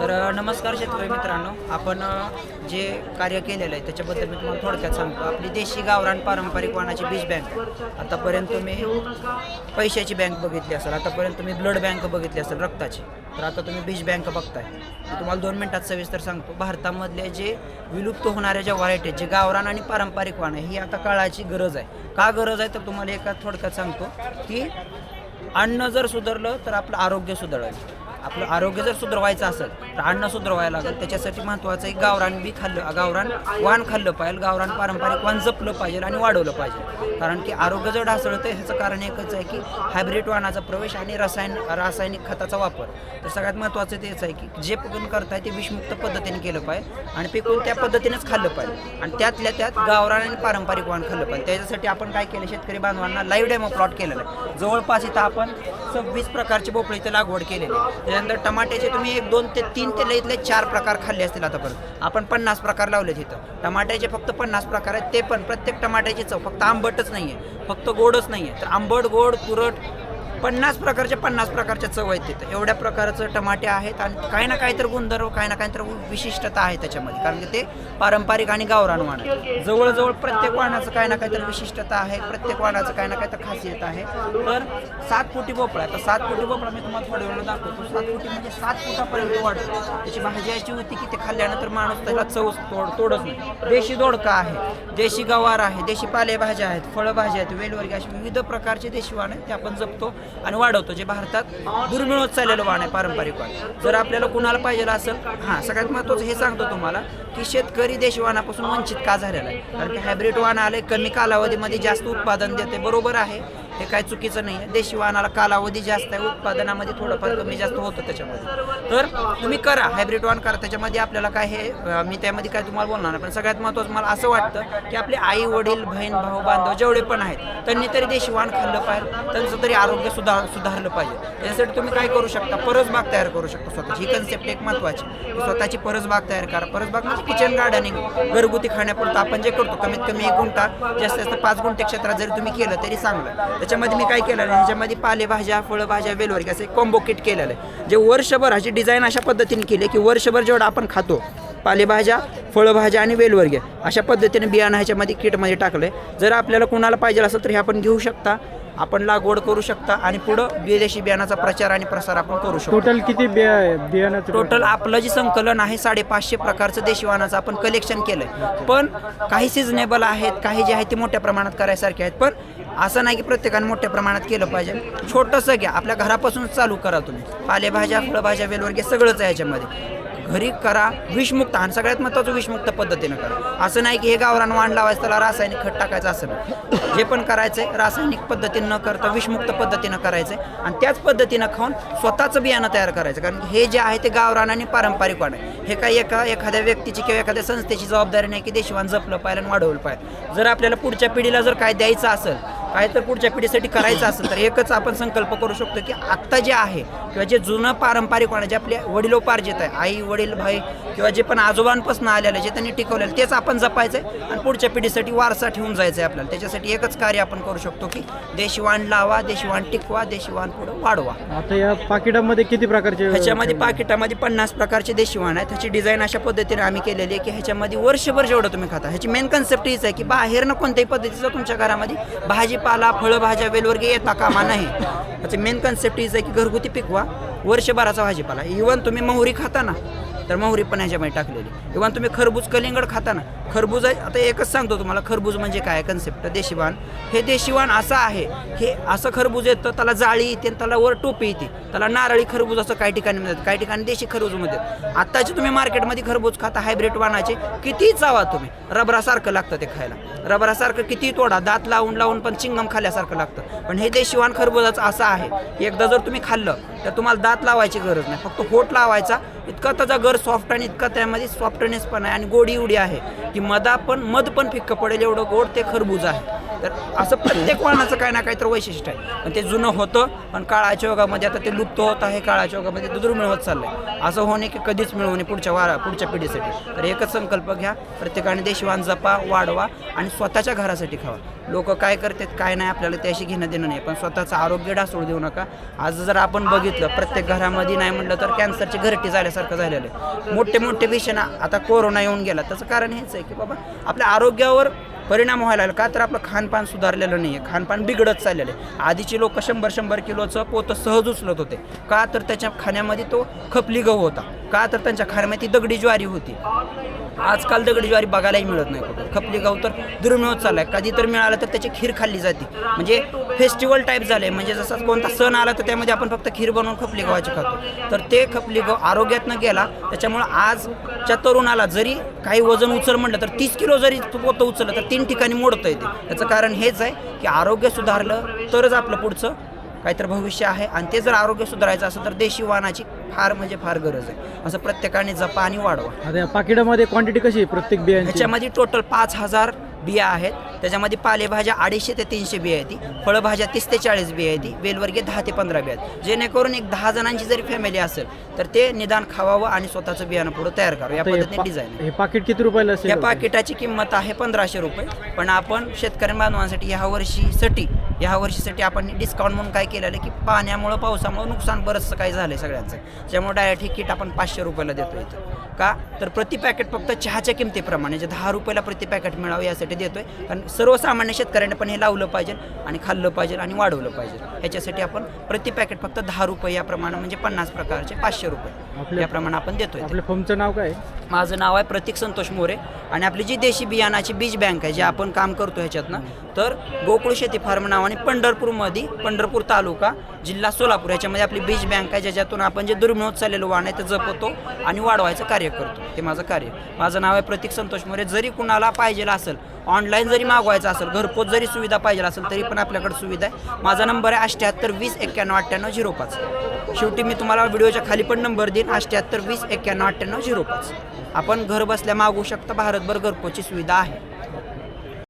तर नमस्कार शेतकरी मित्रांनो. आपण जे कार्य केलेलं आहे त्याच्याबद्दल मी तुम्हाला थोडक्यात सांगतो. आपली देशी गावरान पारंपरिक वाणाची बीज बँक आतापर्यंत तुम्ही पैशाची बँक बघितली असेल. आतापर्यंत तुम्ही ब्लड बँक बघितली असेल रक्ताची. तर आता तुम्ही बीज बँक बघताय. मी तुम्हाला दोन मिनटात सविस्तर सांगतो. भारतामधले जे विलुप्त होणाऱ्या ज्या व्हरायटी आहेत जे गावरान आणि पारंपरिक वाण आहे ही आता काळाची गरज आहे. का गरज आहे? तर तुम्हाला एका थोडक्यात सांगतो की अन्न जर सुधारलं तर आपलं आरोग्य सुधारेल. आपलं आरोग्य जर सुधारवायचं असेल तर अन्न सुधारवायला लागेल. त्याच्यासाठी महत्त्वाचं आहे गावरान बी खाल्लं गावरान वाण खाल्लं पाहिजे गावरान पारंपरिक वाण जपलं पाहिजे आणि वाढवलं पाहिजे. कारण की आरोग्य जर ढासळतं ह्याचं कारण एकच आहे की हायब्रिड वाणाचा प्रवेश आणि रसायन रासायनिक खताचा वापर. तर सगळ्यात महत्त्वाचं तेच आहे की जे पिकून करताय ते विषमुक्त पद्धतीने केलं पाहिजे आणि पिकून त्या पद्धतीनेच खाल्लं पाहिजे. आणि त्यातल्या त्यात गावरान आणि पारंपरिक वाण खाल्लं पाहिजे. त्याच्यासाठी आपण काय केलं शेतकरी बांधवांना लाईव्ह डेमो प्लॉट केलेला आहे. जवळपास इथं आपण सव्वीस प्रकारची भोपळे इथं लागवड केलेली त्याच्यानंतर टमाट्याचे तुम्ही एक दोन ते तीन ते लईतले चार प्रकार खाल्ले असतील आतापर्यंत. आपण पन्नास प्रकार लावले तिथं टमाट्याचे फक्त पन्नास प्रकार आहेत. ते पण प्रत्येक टमाट्याची चव. फक्त आंबटच नाही आहे फक्त गोडच नाही आहे तर आंबट गोड तुरट पन्नास प्रकारच्या पन्नास प्रकारच्या चव आहेत तिथं. एवढ्या प्रकारचं टमाटे आहेत आणि काही ना काही तर गुणधर्म काही ना काही तर विशिष्टता आहे त्याच्यामध्ये. कारण की ते पारंपरिक आणि गावरान वाण आहे जवळजवळ प्रत्येक वाणाचं काही ना काही तर विशिष्टता आहे प्रत्येक वाणाचं काही ना काही तर खासियत आहे. तर सात फुटी भोपळा आहे. तर सात फुटी भोपळा मी तुम्हाला थोड्या वेळ दाखवतो. सात फुटी म्हणजे सात फुटापर्यंत वाढतो. त्याची भाजी अशी होती की ते खाल्ल्यानंतर माणूस त्याला चव तोड तोडच नाही. देशी दोडका आहे देशी गवार आहे देशी पालेभाज्या आहेत फळभाज्या आहेत वेलवर्गी अशी विविध प्रकारचे देशी वाण आहेत ते आपण जपतो. आणि वाढवतो जे भारतात दुर्मिळ होत चाललेलं वाण आहे पारंपरिक वाण. जर आपल्याला कुणाला पाहिजे असेल हां सगळ्यात महत्त्वाचं हे सांगतो तुम्हाला की शेतकरी देशवानापासून वंचित का झालेला आहे? कारण की हायब्रिड वाण आले कमी कालावधीमध्ये जास्त उत्पादन देते बरोबर आहे. हे काय चुकीचं नाही आहे. देशी वाहनाला कालावधी जास्त आहे. उत्पादनामध्ये थोडंफार कमी जास्त होतं त्याच्यामध्ये. तर तुम्ही करा. हायब्रिड वाण करा. त्याच्यामध्ये आपल्याला काय हे मी त्यामध्ये काय तुम्हाला बोलणार नाही. पण सगळ्यात महत्त्वाचं मला असं वाटतं की आपले आई वडील बहीण भाऊ बांधव जेवढे पण आहेत त्यांनी तरी देशी वाहन खाल्लं पाहिजे. त्यांचं तरी आरोग्य सुधार सुधारलं पाहिजे. त्याच्यासाठी तुम्ही काय करू शकता? परसबाग तयार करू शकता स्वतःची. ही कन्सेप्ट एक महत्त्वाची स्वतःची परसबाग तयार करा. परसबाग म्हणजे किचन गार्डनिंग घरगुती खाण्यापुरतं आपण जे करतो कमीत कमी एक गुंठा जास्तीत जास्त पाच गुंठे क्षेत्रात जरी तुम्ही केलं तरी चांगलं. त्याच्यामध्ये मी काय केलेलं आहे? ह्याच्यामध्ये पालेभाज्या फळभाज्या वेलवर्गी असे कॉम्बो किट केलेलं आहे. जे वर्षभर ह्याची डिझाईन अशा पद्धतीने केली की वर्षभर जेवढं आपण खातो पालेभाज्या फळभाज्या आणि वेलवर्गी अशा पद्धतीने बियाणं ह्याच्यामध्ये किटमध्ये टाकलं आहे जर आपल्याला कुणाला पाहिजे असेल तर हे आपण घेऊ शकता. आपण लागवड करू शकता आणि पुढं विदेशी बियाणाचा प्रचार आणि प्रसार आपण करू शकतो. टोटल किती बिया टोटल आपलं जे संकलन आहे साडेपाचशे प्रकारचं देशीवानाचं आपण कलेक्शन केलंय. पण काही सिजनेबल आहेत काही जे आहेत ते मोठ्या प्रमाणात करायसारखे आहेत. पण असं नाही की प्रत्येकाने मोठ्या प्रमाणात केलं पाहिजे. छोटंसं घ्या. आपल्या घरापासूनच चालू करा तुम्ही. पालेभाज्या फळभाज्या वेलवर्गी सगळंच आहे याच्यामध्ये. घरी करा विषमुक्त आणि सगळ्यात महत्त्वाचं विषमुक्त पद्धतीनं करा. असं नाही की हे गावरान वाण लावायचं त्याला रासायनिक खत टाकायचं असं नाही. जे पण करायचं आहे रासायनिक पद्धतीनं न करता विषमुक्त पद्धतीनं करायचं आहे आणि त्याच पद्धतीनं खाऊन स्वतःचं बियाणं तयार करायचं. कारण हे जे आहे ते गावरान आणि पारंपरिक वाण आहे. हे काय एका एखाद्या व्यक्तीची किंवा एखाद्या संस्थेची जबाबदारी नाही की देशवान जपलं पाहिजे आणि वाढवलं पाहिजे. जर आपल्याला पुढच्या पिढीला जर काय द्यायचं असेल काय तर पुढच्या पिढीसाठी करायचं असेल तर एकच आपण संकल्प करू शकतो की आत्ता जे आहे किंवा जे जुनं पारंपरिक वाण आहे, जे आपले वडिलोपार्जित आहे आई वडील भाई किंवा जे पण आजोबांपासून आलेलं आहे, जे त्यांनी टिकवलेलं तेच आपण जपायचं आहे आणि पुढच्या पिढीसाठी वारसा ठेवून जायचं आहे आपल्याला. त्याच्यासाठी एकच कार्य आपण करू शकतो की देशी वाण लावा देशी वाण टिकवा देशी वाण पुढं वाढवा. आता या पाकिटामध्ये किती प्रकारचे ह्याच्यामध्ये पाकिटामध्ये पन्नास प्रकारचे देशी वाण आहेत. ह्याची डिझाईन अशा पद्धतीने आम्ही केलेली आहे की ह्याच्यामध्ये वर्षभर जेवढं तुम्ही खाता ह्याची मेन कन्सेप्ट हीच आहे की बाहेरनं कोणत्याही पद्धतीचं तुमच्या घरामध्ये भाजीपाला फळभाज्या वेलवर्गी येता कामा नाही. ह्याची मेन कन्सेप्ट हीच आहे की घरगुती पिकवा वर्षभराचा भाजीपाला. इवन तुम्ही मोहरी खाता ना तर मोहरी पण ह्याच्यामध्ये टाकलेली. इव्हन तुम्ही खरबूज कलिंगड खाता ना खरबूज आहे- आता एकच सांगतो तुम्हाला खरबूज म्हणजे काय कन्सेप्ट देशीवान. हे देशीवान असं आहे हे असं खरबूज येतं त्याला जाळी येते आणि त्याला वर टोपी येते. त्याला नारळी खरबूज असं काही ठिकाणी मिळतात काही ठिकाणी देशी खरबूज मिळतात आत्ताचे तुम्ही मार्केटमध्ये खरबूज खाता हायब्रिड वाणाचे किती चावा तुम्ही. रबरासारखं लागतं ते खायला. रबरासारखं किती तोडा दात लावून लावून पण चिंगम खाल्ल्यासारखं लागतं. पण हे देशीवान खरबुजाचं असं आहे. एकदा जर तुम्ही खाल्लं तर तुम्हाला दात लावायची गरज नाही. फक्त होट लावायचा इतका त्याचा गर सॉफ्ट आणि इतका त्यामध्ये सॉफ्टनेस पण आहे आणि गोडी उडी आहे. की मधा पण मध पण फिक्क पडेल एवढं गोड ते खरबूज आहे. तर असं प्रत्येक वळणाचं काही ना काही तर वैशिष्ट्य आहे. पण ते जुनं होतं पण काळाच्या योगामध्ये आता ते लुप्त होत आहे काळाच्या योगामध्ये ते दुर्मिळ होत चाललंय. असं होणे की कधीच मिळू नये पुढच्या वारा पुढच्या पिढीसाठी. तर एकच संकल्प घ्या प्रत्येकाने देशवान जपा वाढवा आणि स्वतःच्या घरासाठी खावा. लोक काय करतात काय नाही आपल्याला त्याशी घेणं देणं नाही. पण स्वतःचं आरोग्य ढासळू देऊ नका. आज जर आपण बघितलं प्रत्येक घरामध्ये नाही म्हटलं तर कॅन्सरची घरटी झाल्यासारखं झालेलं आहे. मोठे मोठे विषय आता कोरोना येऊन गेला. त्याचं कारण हेच आहे की बाबा आपल्या आरोग्यावर परिणाम व्हायला लागला. का तर आपलं खानपान सुधारलेलं नाही आहे खानपान बिघडत चाललेलं आहे. आधीचे लोक शंभर शंभर किलोचं पोतं सहज उचलत होते. का तर त्याच्या खाण्यामध्ये तो खपली गहू होता. का तर त्यांच्या खाण्यामध्ये ती दगडी ज्वारी होती. आजकाल दगडी ज्वारी बघायलाही मिळत नाही कुठं. खपली गहू तर दुर्मिळ होत चाललाय. कधी तर मिळालं तर त्याची खीर खाल्ली जाते. म्हणजे फेस्टिवल टाईप झाले म्हणजे जसा कोणता सण आला तर त्यामध्ये आपण फक्त खीर बनवून खपली गव्हाची खातो. तर ते खपली गहू आरोग्यातनं गेला. त्याच्यामुळं आजच्या तरुणाला जरी काही वजन उचल म्हटलं तर तीस किलो जरी पोतं उचललं तर तीन ठिकाणी मोडतं येते त्याचं कारण हेच आहे की आरोग्य सुधारलं तरच आपलं पुढचं काहीतरी भविष्य आहे. आणि ते जर आरोग्य सुधारायचं असेल तर देशी वाहनाची फार म्हणजे फार गरज आहे. असं प्रत्येकाने जपा आणि वाढवा. आता या पाकिटामध्ये क्वांटिटी कशी आहे प्रत्येक बियांची? ह्याच्यामध्ये टोटल पाच हजार बिया आहेत. त्याच्यामध्ये पालेभाज्या अडीचशे ते तीनशे बिया आहेत फळभाज्या तीस ते चाळीस बिया आहेत वेलवर्गीय दहा ते पंधरा बिया आहेत. जेणेकरून एक दहा जणांची जरी फॅमिली असेल तर ते निदान खावावं आणि स्वतःचं बियाणं पुढं तयार करावं. या पद्धतीने डिझाईन हे पाकिट किती रुपयाला असेल? या पाकिटाची किंमत आहे पंधराशे रुपये. पण आपण शेतकरी बांधवांसाठी ह्या वर्षीसाठी ह्या वर्षीसाठी आपण डिस्काउंट म्हणून काय केलेलं आहे की पाण्यामुळं पावसामुळं नुकसान बरंचसं काही झालं आहे सगळ्यांचं. त्यामुळे डायरेक्ट ही किट आपण पाचशे रुपयाला देतो इथं. का? तर प्रति पॅकेट फक्त चहाच्या किमतीप्रमाणे जे दहा रुपयाला प्रति पॅकेट मिळावं यासाठी देतोय. कारण सर्वसामान्य शेतकऱ्यांनी पण हे लावलं पाहिजे आणि खाल्लं पाहिजे आणि वाढवलं पाहिजे. ह्याच्यासाठी आपण प्रति पॅकेट फक्त दहा रुपये याप्रमाणे म्हणजे पन्नास प्रकारचे पाचशे रुपये याप्रमाणे आपण देतोय. आपल्या फर्मचं नाव काय? माझं नाव आहे प्रतीक संतोष मोरे आणि आपली जी देशी बियाणाची बीज बँक आहे जे आपण काम करतो ह्याच्यातनं तर गोकुळ शेती फार्म नावाने पंढरपूरमध्ये पंढरपूर तालुका जिल्हा सोलापूर याच्यामध्ये आपली बीज बँक आहे ज्याच्यातून आपण जे दुर्मिळ होत चाललेलं वाण आहे ते जपतो आणि वाढवायचं कार्य करतो. हे माझं कार्य. माझं नाव आहे प्रतीक संतोष मोरे. जरी कुणाला पाहिजे असेल ऑनलाईन जरी मागवायचं असेल घरपोच जरी सुविधा पाहिजे असेल तरी पण आपल्याकडे सुविधा आहे. माझा नंबर आहे अठ्ठ्याहत्तर वीस एक्क्याण्णव अठ्ठ्याण्णव झिरो पाच. शेवटी मी तुम्हाला व्हिडिओच्या खाली पण नंबर देईन. अठ्ठ्याहत्तर वीस एक्क्याण्णव अठ्ठ्याण्णव झिरो पाच. आपण घर बसल्या मागवू शकता. भारतभर घरपोची सुविधा आहे.